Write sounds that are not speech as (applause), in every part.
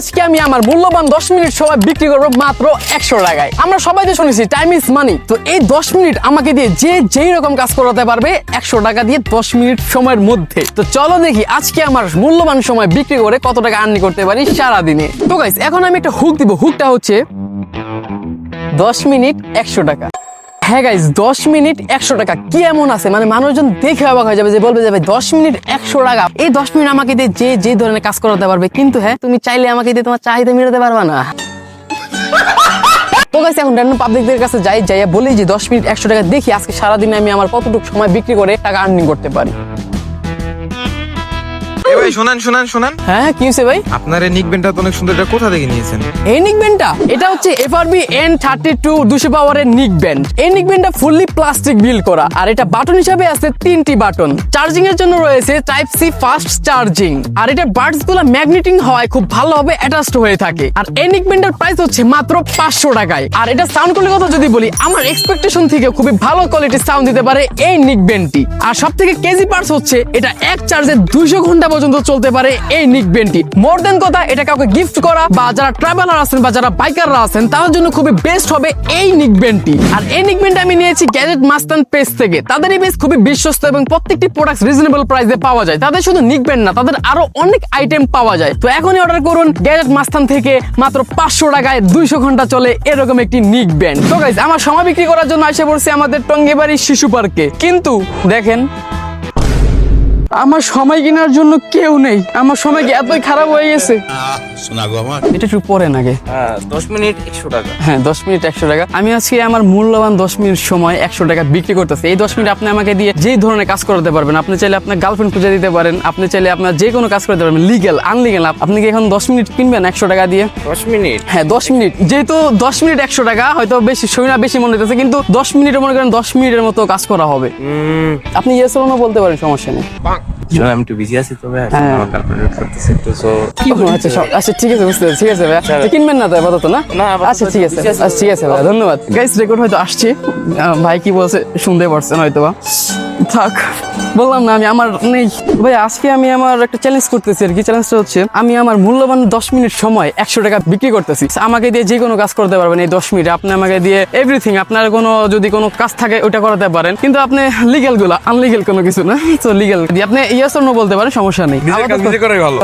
আজকে আমি আমার মূল্যবান দশ মিনিট সময় বিক্রি করব মাত্র একশো টাকায়। আমরা সবাই তো শুনেছি টাইম ইজ মানি তো এই দশ মিনিট আমাকে দিয়ে যে যেই রকম কাজ করাতে পারবে, একশো টাকা দিয়ে দশ মিনিট সময়ের মধ্যে। তো চলো দেখি আজকে আমার মূল্যবান সময় বিক্রি করে কত টাকা আর্নি করতে পারি সারাদিনে। তো গাইস এখন আমি একটা হুক দিব। হুকটা হচ্ছে দশ মিনিট একশো টাকা। হ্যাঁ গাইজ দশ মিনিট একশো টাকা। কি এমন আছে? মানে মানুষজন দেখে অবাক হয়ে যাবে যে বলবে যে, ভাই, দশ মিনিট একশো টাকা। এই দশ মিনিট আমাকে দিয়ে যে যে ধরনের কাজ করাতে পারবে। কিন্তু হ্যাঁ তুমি চাইলে আমাকে দিয়ে তোমার চাহিদা মেটাতে পারবা না। তো গাইস এখন র্যান্ডম পাবলিকদের কাছে যাই, যাইয়া বলি যে, দশ মিনিট একশো টাকা দেখি, আজকে সারাদিনে আমি আমার কতটুকু সময় বিক্রি করে টাকা আর্নিং করতে পারি? এ ভাই শোনান শোনান শোনান। হ্যাঁ কি হয়েছে ভাই? আপনার এই নিক তো অনেক সুন্দর এটা কোথা থেকে নিয়েছেন? এই নিক এটা হচ্ছে এফআরবি এন থার্টি টু দুশো পাওয়ারের নিক এই নিক ফুললি প্লাস্টিক বিল করা আর এটা বাটন হিসাবে আছে তিনটি বাটন চার্জিং এর জন্য রয়েছে টাইপ সি ফাস্ট চার্জিং আর এটা বার্ডসগুলো ম্যাগনেটিং হওয়ায় খুব ভালোভাবে অ্যাটাচড হয়ে থাকে। আর এই প্রাইস হচ্ছে মাত্র পাঁচশো টাকায়। আর এটা সাউন্ড কোয়ালিটির কথা যদি বলি আমার এক্সপেকটেশন থেকে খুবই ভালো কোয়ালিটির সাউন্ড দিতে পারে এই নিক ব্যান্ডটি আর সব থেকে কেজি পার্টস হচ্ছে এটা এক চার্জে দুইশো ঘণ্টা পর্যন্ত চলতে পারে এই নিক ব্যান্ডটি মোর দেন কথা, এটা কাউকে গিফট করা বা যারা ট্রাভেলার আছেন বা যারা বাইকাররা আছেন, তাদের জন্য খুবই বেস্ট হবে এই নিক ব্যান্ডটি আর এই নিক ব্যান্ড আমি নিয়েছি গ্যাজেট মাস্তান পেজ থেকে। তাদের এই বেশ খুবই বিশ্বস্ত এবং প্রত্যেকটি প্রোডাক্ট রিজনেবল প্রাইসে পাওয়া যায়। তাদের শুধু নিক ব্যান্ড না, তাদের আরও অনেক আইটেম পাওয়া যায়। তো এখনই অর্ডার করুন গ্যাজেট মাস্তান থেকে, মাত্র পাঁচশো টাকায় দুইশো ঘণ্টা চলে এরকম একটি নিক ব্যান্ড তো গাইজ আমার সময় বিক্রি করার জন্য এসে পড়ছে আমাদের টঙ্গিবাড়ি শিশু পার্কে কিন্তু দেখেন আমার সময় কেনার জন্য কেউ নেই। আমার সময় কি এতই খারাপ হয়ে গেছে? শোনা এটা একটু পরে নাগে দশ মিনিট একশো টাকা। হ্যাঁ দশ মিনিট একশো টাকা। আমি আজকে আমার মূল্যবান দশ মিনিট সময় একশো টাকা বিক্রি করতেছি। এই দশ মিনিট আপনি আমাকে দিয়ে যেই ধরনের কাজ করাতে পারবেন আপনি চাইলে আপনার গার্লফ্রেন্ড খুঁজে দিতে পারেন আপনি চাইলে আপনার যে কোনো কাজ করতে পারবেন লিগেল আনলিগেল আপনি কি এখন দশ মিনিট কিনবেন একশো টাকা দিয়ে? দশ মিনিট? হ্যাঁ দশ মিনিট। যেহেতু দশ মিনিট একশো টাকা হয়তো বেশি শুনি বেশি মনে হইতেছে কিন্তু দশ মিনিটে মনে করেন দশ মিনিটের মতো কাজ করা হবে। আপনি ইয়েস বলতে পারেন সমস্যা নেই। আমি একটু বিজি আছি তবে হ্যাঁ। আমার একটু সো আচ্ছা আচ্ছা ঠিক আছে বুঝতে ঠিক আছে ভাই আচ্ছা, কিনবেন না তো আপাতত না না, আচ্ছা ঠিক আছে আচ্ছা ঠিক আছে ভাই ধন্যবাদ গাইস রেকর্ড হয়তো আসছে ভাই কি বলছে শুনতে পারছেন হয়তো বা থাক বললাম না আমি আমার নেই ভাই আজকে আমি আমার একটা চ্যালেঞ্জ করতেছি আর কি চ্যালেঞ্জটা হচ্ছে আমি আমার মূল্যবান দশ মিনিট সময় একশো টাকা বিক্রি করতেছি। আমাকে দিয়ে যে কোনো কাজ করতে পারবেন এই দশ মিনিট। আপনি আমাকে দিয়ে এভরিথিং আপনার কোনো যদি কোনো কাজ থাকে ওটা করাতে পারেন। কিন্তু আপনি লিগেলগুলা আনলিগেল কোনো কিছু না (laughs) তো লিগেল আপনি ইয়েস নো বলতে পারেন সমস্যা নেই। নিজের কাজ নিজে করে ভালো।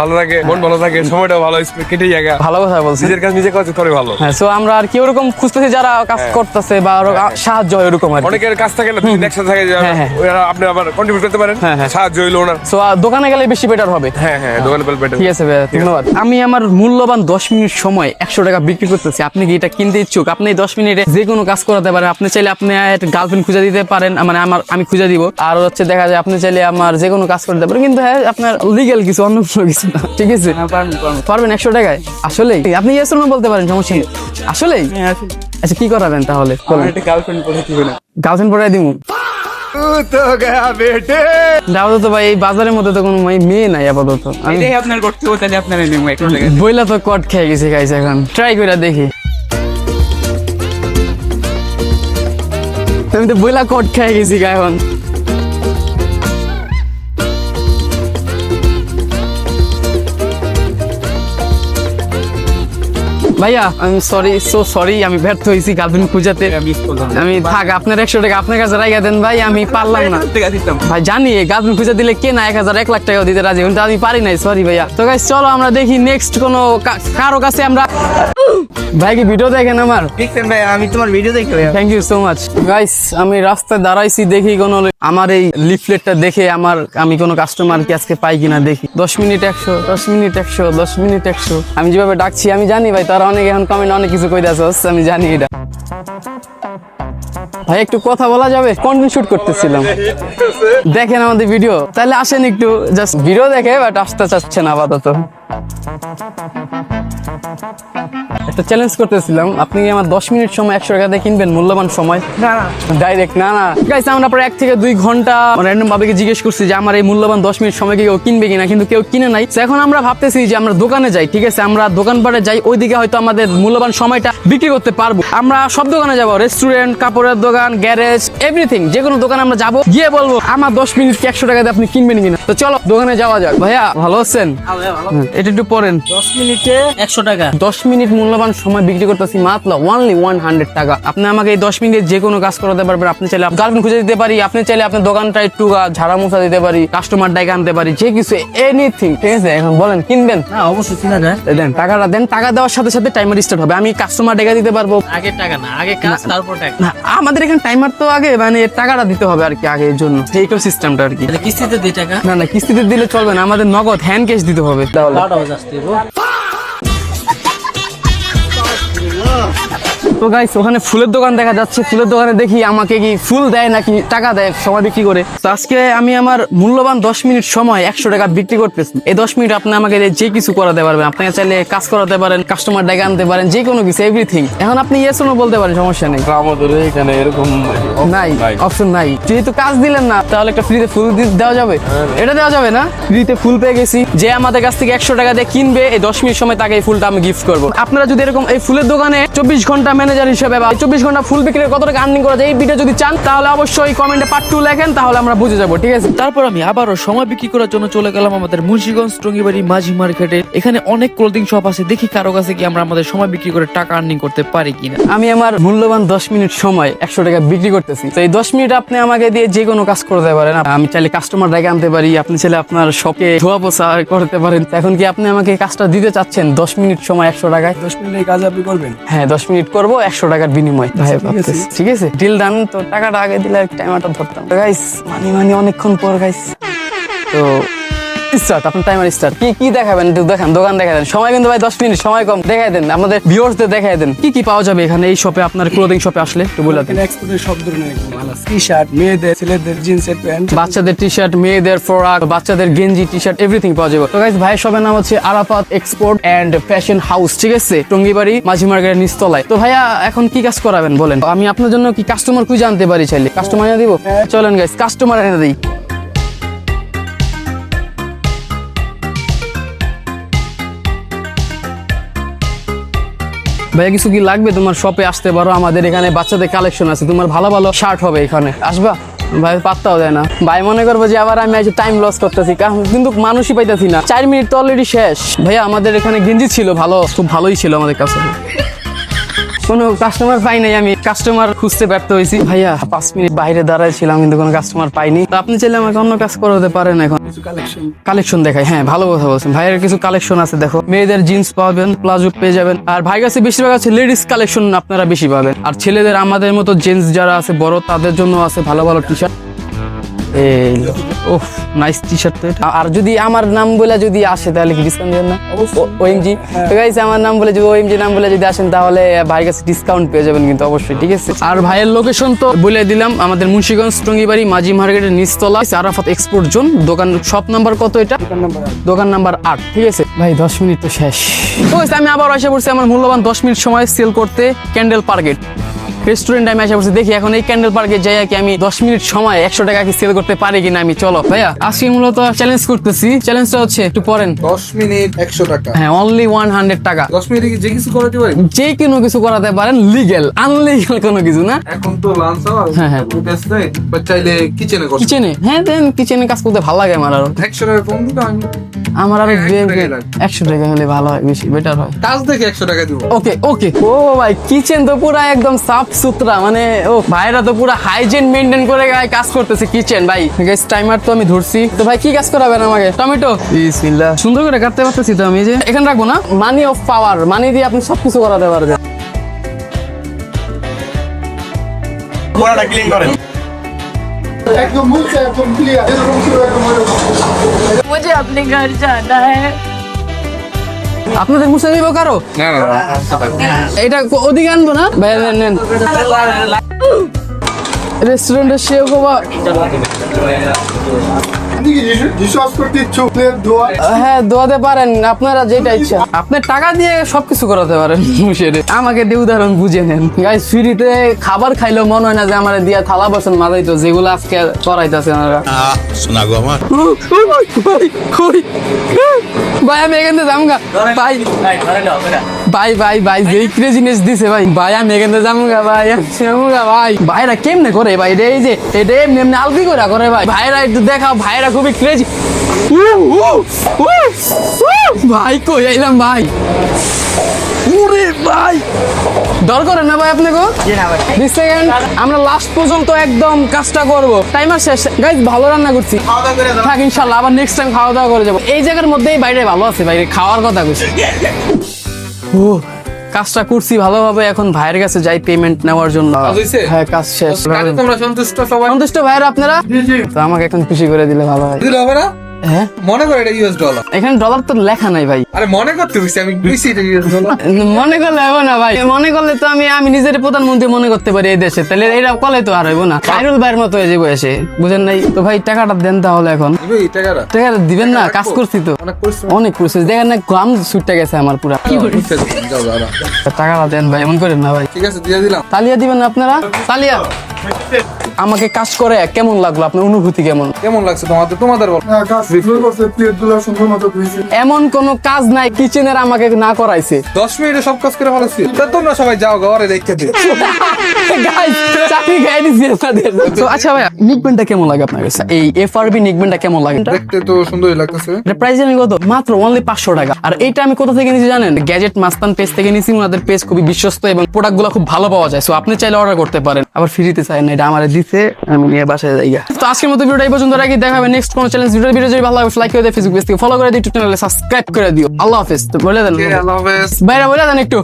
ভালো। মন ভালো থাকে সময়টা ভালো কেটে জায়গা। ভালো কথা বলছেন। নিজের কাজ নিজে কাজ করে ভালো। হ্যাঁ সো আমরা আর কি ওরকম খুঁজতেছি যারা কাজ করতেছে বা আরও সাহায্য হয় ওরকম আর অনেকের কাজ থাকে না একসাথে থাকে হ্যাঁ, হ্যাঁ। আপনি আবার কন্ট্রিবিউট করতে পারেন। হ্যাঁ, হ্যাঁ। সাহায্য হইল ওনার। সো দোকানে গেলে বেশি বেটার হবে। হ্যাঁ হ্যাঁ দোকানে পেল পেটে ঠিক আছে ধন্যবাদ। আমি আমার মূল্যবান দশ মিনিট সময় একশো টাকা বিক্রি করতেছি। আপনি কি এটা কিনতে ইচ্ছুক? আপনি এই দশ মিনিটে যে কোনো কাজ করাতে পারেন। আপনি চাইলে আপনি গার্লফ্রেন্ড খুঁজে দিতে পারেন। মানে আমার আমি খুঁজে দিব। আর হচ্ছে দেখা যায় আপনি চাইলে আমার যে কোনো কাজ করতে পারেন কিন্তু হ্যাঁ আপনার লিগেল কিছু অন্য কোনো কিছু না। ঠিক আছে? পারবেন একশো টাকায়? আসলেই? আপনি ইয়েস নো বলতে পারেন সমস্যা নেই। আসলেই? আচ্ছা কি করাবেন তাহলে? গার্লফ্রেন্ড করে দিবে গার্লফ্রেন্ড পড়াই দিব আপাতত ভাই বাজারের মধ্যে তো কোনো মেয়ে- মেয়ে নাই আপাতত। এটাই আপনার করতে তাহলে আপনার নেব একটু টাকা বইলা তো কট খেয়ে গেছি এখন। ট্রাই করে দেখি। আমি তো বইলা কট খেয়ে গেছি এখন। ভাইয়া আমি সরি সো সরি আমি ব্যর্থ হয়েছি গার্লফ্রেন্ড খুঁজাতে। আমি থাক আপনার একশো টাকা আপনার কাছে রাখা দেন ভাই আমি পারলাম না। ভাই জানি গার্লফ্রেন্ড খুঁজে দিলে কে না এক হাজার এক লাখ টাকা দিতে রাজি কিন্তু আমি পারি নাই সরি ভাইয়া। তো গাইস চলো আমরা দেখি নেক্সট কোনো কারও কাছে আমরা ভাই কি ভিডিও দেখেন আমার? দেখছেন ভাই আমি তোমার ভিডিও ভাই thank you so much guys আমি রাস্তায় দাঁড়াইছি দেখি কোনো আমার এই লিফলেটটা দেখে আমার আমি কোনো কাস্টমার কি আজকে পাই কিনা দেখি। দশ মিনিট একশো দশ মিনিট একশো দশ মিনিট একশো। আমি যেভাবে ডাকছি আমি জানি ভাই তারা অনেক এখন কমেন্ট অনেক কিছু কই দাস আমি জানি এটা। ভাই একটু কথা বলা যাবে? কন্টেন্ট শুট করতেছিলাম। দেখেন আমাদের ভিডিও তাহলে আসেন একটু জাস্ট ভিডিও দেখে বাট আসতে চাচ্ছেন আপাতত। একটা চ্যালেঞ্জ করতেছিলাম। আপনি কি আমার দশ মিনিট সময় একশো টাকা দিয়ে কিনবেন? মূল্যবান সময়? না না। ডাইরেক্ট না না। গাইস আমরা প্রায় এক থেকে দুই ঘণ্টা র্যান্ডম ভাবে জিজ্ঞেস করছি যে আমার এই মূল্যবান দশ মিনিট সময় কি কেউ কিনবে কিনা? কিন্তু কেউ কিনে নাই। তো এখন আমরা ভাবতেছি যে আমরা দোকানে যাই ঠিক আছে? আমরা দোকানপাটে যাই ওইদিকে হয়তো আমাদের মূল্যবান সময়টা বিক্রি করতে পারব। আমরা সব দোকানে যাব। রেস্টুরেন্ট কাপড়ের দোকান গ্যারেজ এভরিথিং যে কোনো দোকানে আমরা যাব। গিয়ে বলব আমার দশ মিনিট কি একশো টাকা দিয়ে আপনি কিনবেন কিনা? তো চলো দোকানে যাওয়া যাক। ভাইয়া ভালো আছেন? হ্যাঁ, এটা একটু পড়েন। দশ মিনিটে একশো টাকা। দশ মিনিট মূল্যবান সময় বিক্রি করতেছি মাত্র ওনলি ওয়ান হান্ড্রেড টাকা আপনি আমাকে এই দশ মিনিটে যে কোনো কাজ করাতে পারবেন আপনি চাইলে গার্লফ্রেন্ড খুঁজে দিতে পারি আপনি চাইলে আপনার দোকানটা একটু ঝাড়া মোছা দিতে পারি কাস্টমার ডাইকে আনতে পারি যে কিছু এনিথিং ঠিক আছে এখন বলেন কিনবেন না অবশ্যই যায় দেন টাকাটা দেন টাকা দেওয়ার সাথে সাথে টাইমার স্টার্ট হবে আমি কাস্টমার ডেকে দিতে পারব আগে টাকা না আগে কাজ তারপর টাকা না আমাদের এখানে টাইমার তো আগে মানে টাকাটা দিতে হবে আর কি আগে এর জন্য এইটাও সিস্টেমটা আর কি কিস্তিতে দিই টাকা না না কিস্তিতে দিলে চলবে না আমাদের নগদ হ্যান্ড ক্যাশ দিতে হবে তো গাইস ওখানে ফুলের দোকান দেখা যাচ্ছে। ফুলের দোকানে দেখি আমাকে কি ফুল দেয় নাকি টাকা দেয় সময় বিক্রি করে। তো আজকে আমি আমার মূল্যবান দশ মিনিট সময় একশো টাকা বিক্রি করতেছি। এই দশ মিনিট আপনি আমাকে যে কিছু করাতে পারবেন আপনাকে চাইলে কাজ করাতে পারেন কাস্টমার ডেকে আনতে পারেন যে কোনো কিছু এভরিথিং এখন আপনি ইয়েস নো বলতে পারেন সমস্যা নেই। আমাদের এখানে এরকম নাই। অপশন নাই। যেহেতু কাজ দিলেন না তাহলে একটা ফ্রিতে ফুল দেওয়া যাবে। এটা দেওয়া যাবে না? ফ্রিতে ফুল পেয়ে গেছি। যে আমাদের কাছ থেকে একশো টাকা দিয়ে কিনবে এই দশ মিনিট সময় তাকে এই ফুলটা আমি গিফট করব। আপনারা যদি এরকম এই ফুলের দোকানে চব্বিশ ঘণ্টা ম্যানেজার হিসেবে বা চব্বিশ ঘণ্টা ফুল বিক্রির কত টাকা আর্নিং করা যায় এই ভিডিও যদি চান তাহলে অবশ্যই কমেন্টে পার্ট টু লেখেন তাহলে আমরা বুঝে যাব ঠিক আছে? তারপর আমি আবারও সময় বিক্রি করার জন্য চলে গেলাম আমাদের মুন্সিগঞ্জ টঙ্গিবাড়ি মাঝি মার্কেটে। এখানে অনেক ক্লোদিং শপ আছে দেখি কারও কাছে কি আমরা আমাদের সময় বিক্রি করে টাকা আর্নিং করতে পারি কিনা। আমি আমার মূল্যবান দশ মিনিট সময় একশো টাকা বিক্রি করতেছি। তো এই দশ মিনিট আপনি আমাকে দিয়ে যে কোনো কাজ করতে পারেন। আমি চাইলে কাস্টমার ডেকে আনতে পারি আপনি চাইলে আপনার শপে ধোয়া পোছা করতে পারেন। এখন কি আপনি আমাকে কাজটা দিতে চাচ্ছেন? দশ মিনিট সময় একশো টাকায়? দশ মিনিটের কাজ আপনি করবেন? হ্যাঁ দশ মিনিট করব। একশো টাকার বিনিময়। ভাই ভাবতেছি। ঠিক আছে? ডিল ডান তো টাকাটা আগে দিলে টাইমারটা ধরতাম। গাইস মানি মানি অনেকক্ষণ পর গাইস (laughs) তো স্টার্ট আপনার টাইমার স্টার্ট কি কি দেখাবেন? একটু দেখান দোকান দেখাই দেন। সময় কিন্তু ভাই দশ মিনিট সময় কম। দেখাই দেন আমাদের ভিউয়ার্সদের দেখাই দেন। কি কি পাওয়া যাবে এখানে? এই শপে আপনার ক্লোদিং শপে আসলে একটু বলে দেন। এক্সপোর্টের সব ধরনের টি শার্ট মেয়েদের ছেলেদের জিন্সের প্যান্ট বাচ্চাদের টি শার্ট মেয়েদের ফ্রক বাচ্চাদের গেঞ্জি টি শার্ট এভরিথিং পাওয়া যাবে। তো গাইস ভাইয়ের শপের নাম হচ্ছে Arafat export and fashion house ঠিক আছে? টঙ্গিবাড়ি মাঝি মার্কেটের নিচতলায়। তো ভাইয়া এখন কি কাজ করাবেন বলেন? আমি আপনার জন্য কি কাস্টমার খুঁজে আনতে পারি চাইলে? কাস্টমার এনে দিব? চলেন গাইস কাস্টমার এনে দিই। ভাইয়া, কিছু কি লাগবে তোমার শপে আসতে পারো? আমাদের এখানে বাচ্চাদের কালেকশন আছে। তোমার ভালো ভালো শার্ট হবে এখানে। আসবা? ভাই, পাত্তাও দেয় না। ভাই, মনে করব যে আবার আমি আজ টাইম লস করতেছি। কিন্তু মানুষই পাইতেছি না। চার মিনিট তো অলরেডি শেষ। ভাইয়া, আমাদের এখানে গেঞ্জি ছিল ভালো। খুব ভালোই ছিল আমাদের কাছে। কোনো কাস্টমার পাই নাই আমি কাস্টমার খুঁজতে ব্যর্থ হয়েছি। ভাইয়া পাঁচ মিনিট বাইরে দাঁড়ায় ছিলাম কিন্তু কোনো কাস্টমার পাইনি। তো আপনি চাইলে আমাকে অন্য কাজ করাতে পারেন এখন। কালেকশন কালেকশন দেখাই। হ্যাঁ ভালো কথা বলছেন। ভাইয়ের কিছু কালেকশন আছে দেখো। মেয়েদের জিন্স পাবেন প্লাজো পেয়ে যাবেন। আর ভাই কাছে বেশিরভাগ আছে লেডিস কালেকশন আপনারা বেশি পাবেন। আর ছেলেদের আমাদের মতো জেন্টস যারা আছে বড় তাদের জন্য আছে ভালো ভালো টি শার্ট এই নাইস টি শার্ট তো এটা। আর যদি আমার নাম বলে যদি আসে তাহলে কি ডিসকাউন্ট দেবেন না? ওএমজি তো গাইস আমার নাম বলে যদি ওএমজি নাম বলে যদি আসেন তাহলে ভাইয়ের কাছে ডিসকাউন্ট পেয়ে যাবেন কিন্তু অবশ্যই ঠিক আছে? আর ভাইয়ের লোকেশন তো বলে দিলাম আমাদের মুন্সিগঞ্জ টঙ্গিবাড়ি মাঝি মার্কেটের নিচতলা আরাফাত এক্সপোর্ট জোন দোকান শপ নাম্বার কত এটা? দোকান নাম্বার আট। ঠিক আছে? ভাই দশ মিনিট তো শেষ। তো আমি আবার আশা করছি আমার মূল্যবান দশ মিনিট সময় সেল করতে ক্যান্ডেল পার্কেট রেস্টুরেন্ট আমি এসে পড়ছি দেখি এখন এই ক্যান্ডেল পার্কে যাই কি আমি দশ মিনিট সময় একশো টাকা কি সেল করতে পারি কিনা আমি চলো। ভাইয়া আজকে মূলত চ্যালেঞ্জ করতেছি। চ্যালেঞ্জটা হচ্ছে একটু পড়েন দশ মিনিট একশো টাকা। হ্যাঁ অনলি ওয়ান হান্ড্রেড টাকা। দশ মিনিটে যে কিছু করাতে পারি? যে কোনো কিছু করাতে পারেন লিগেল আনলিগেল কোনো কিছু না? এখন তো লাঞ্চ আওয়ার হ্যাঁ, হ্যাঁ। চাইলে কিচেনে কিচেনে হ্যাঁ দেন কিচেনে কাজ করতে ভালো লাগে আমার আরও। একশো টাকা কম দিলে আমি আমার আরও। একশো টাকা হলে ভালো হয় বেশি বেটার হয়। কাজ দেখে একশো টাকা দিব। ওকে ওকে ও ভাই কিচেন তো পুরা একদম সাফ সুতরা মানে ও ভাইরা তো পুরো হাইজিন মেনটেন করে গায়ে কাজ করতেছে কিচেন ভাই গেস টাইমার তো আমি ধরছি তো ভাই কি কাজ করাবেন আমাকে টমেটো বিসমিল্লাহ সুন্দর করে কাটতে পারতেছি তো আমি এই যে এখানে রাখবো না মানি অফ পাওয়ার মানি দিয়ে আপনি সবকিছু করাতে পারবেন एकदम मुझसे एकदम क्लियर एकदम एकदम मुझे अपने घर जाना है আপনাদের মুছে দিব কারও? না না না এটা ওদিকে আনব না ভাই নেন নেন রেস্টুরেন্টের শেফ বাবা আপনি কি বিশ্বাস করতে ইচ্ছুক প্লেট ধোয়া হ্যাঁ দোয়াতে পারেন আপনারা যেটা ইচ্ছা। আপনি টাকা দিয়ে সবকিছু করাতে পারেন মুশের। আমাকে দিয়ে উদাহরণ বুঝে নেন। ফ্রিতে খাবার খাইলেও মনে হয় না যে আমার দিয়া থালা বাসন মাজাই তো যেগুলো আজকে করাইতেছে ওনারা। শোনা গো আমার? ভাই আমি এখান থেকে যাব গা। ভাই। ভাই ভাই ভাই যেই ক্রেজিনেস দিছে ভাই। ভাই আমি এখান থেকে যাব গা ভাই আমি যাব গা ভাই। ভাইরা কেমনে করে ভাই? এটা এই যে এটা এমনি এমনি আলবি করে করে ভাই। ভাইরা একটু দেখাও ভাইরা খুবই ক্রেজি ভাই কই এলাম ভাই? ওরে ভাই। ডর করেন না ভাই আপনাকে বিশ সেকেন্ড আমরা লাস্ট পর্যন্ত একদম কাজটা করব। টাইমার শেষ। গাইজ ভালো রান্না করছি। থাক ইনশাল্লাহ আবার নেক্সট টাইম খাওয়া দাওয়া করে যাব। এই জায়গার মধ্যেই বাইরে ভালো আছে বাইরে খাওয়ার কথা কইছি। ও কাজটা করছি ভালোভাবে এখন ভাইয়ের কাছে যাই পেমেন্ট নেওয়ার জন্য। হ্যাঁ। কাজ শেষ। তোমরা সন্তুষ্ট সবাই? সন্তুষ্ট ভাইয়ের আপনারা? তো আমাকে এখন খুশি করে দিলে ভালো হয়। না? হ্যাঁ? মনে করে এটা ইউএস ডলার এখানে ডলার তো লেখা নাই ভাই। আরে মনে করতে বুঝছি আমি বেশি এটা ইউএস ডলার মনে করলে হবে না ভাই মনে করলে তো আমি আমি নিজের প্রধানমন্ত্রী মনে করতে পারি এই দেশে। তাহলে এরা কলে তো আর হইব না। ভাইয়ের মতো হয়ে যাব এসে। বুঝেন নাই? তো ভাই টাকাটা দেন তাহলে এখন। টাকাটা? টাকাটা দিবেন না কাজ করছি তো। অনেক প্রসেস দেখেন না গ্রাম ছুটতে গেছে আমার পুরা। টাকাটা দেন ভাই এমন করেন না ভাই। ঠিক আছে দিয়ে দিলাম। তালিয়া দিবেন না আপনারা? তালিয়া। আমাকে কাজ করে কেমন লাগল? আপনার অনুভূতি কেমন? কেমন লাগছে তোমাদের? তোমাদের বল। এমন কোন কাজ নাই কিচেনের আমাকে না করাইছে। দশ মিনিটে সব কাজ করে তোমরা সবাই যাও ঘরে দেখতে (laughs) চাকরি দিছি। তো আচ্ছা ভাই নিকবেনটা কেমন লাগে আপনার কাছে? এই এফআরবি নিকবেনটা কেমন লাগে? দেখতে তো সুন্দরই লাগতেছে। এটা প্রাইস জানি কত? মাত্র অনলি টাকা। আর এইটা আমি কোথা থেকে নিয়েছি জানেন? গ্যাজেট মাস্তান পেজ থেকে নিয়েছি ওনাদের পেজ খুবই বিশ্বস্ত এবং প্রোডাক্টগুলো খুব ভালো পাওয়া যায়। সো আপনি চাইলে অর্ডার করতে পারেন। আবার ফ্রিতে চাই না এটা আমার দিতে আমি নিয়ে বাসায় যাই তো আজকের মতো ভিডিওটা এই পর্যন্ত রাখি। দেখা হবে নেক্সট কোন চ্যালেঞ্জ ভিডিও ভালো লাগে লাইক করে দিও ফেসবুক পেজ থেকে ফলো করে দিও ইউটিউব চ্যানেলে সাবস্ক্রাইব করে দিও। আল্লাহ হাফেজ। তো বলে দেন। আল্লাহ হাফেজ। বাইরে বলে দেন একটু।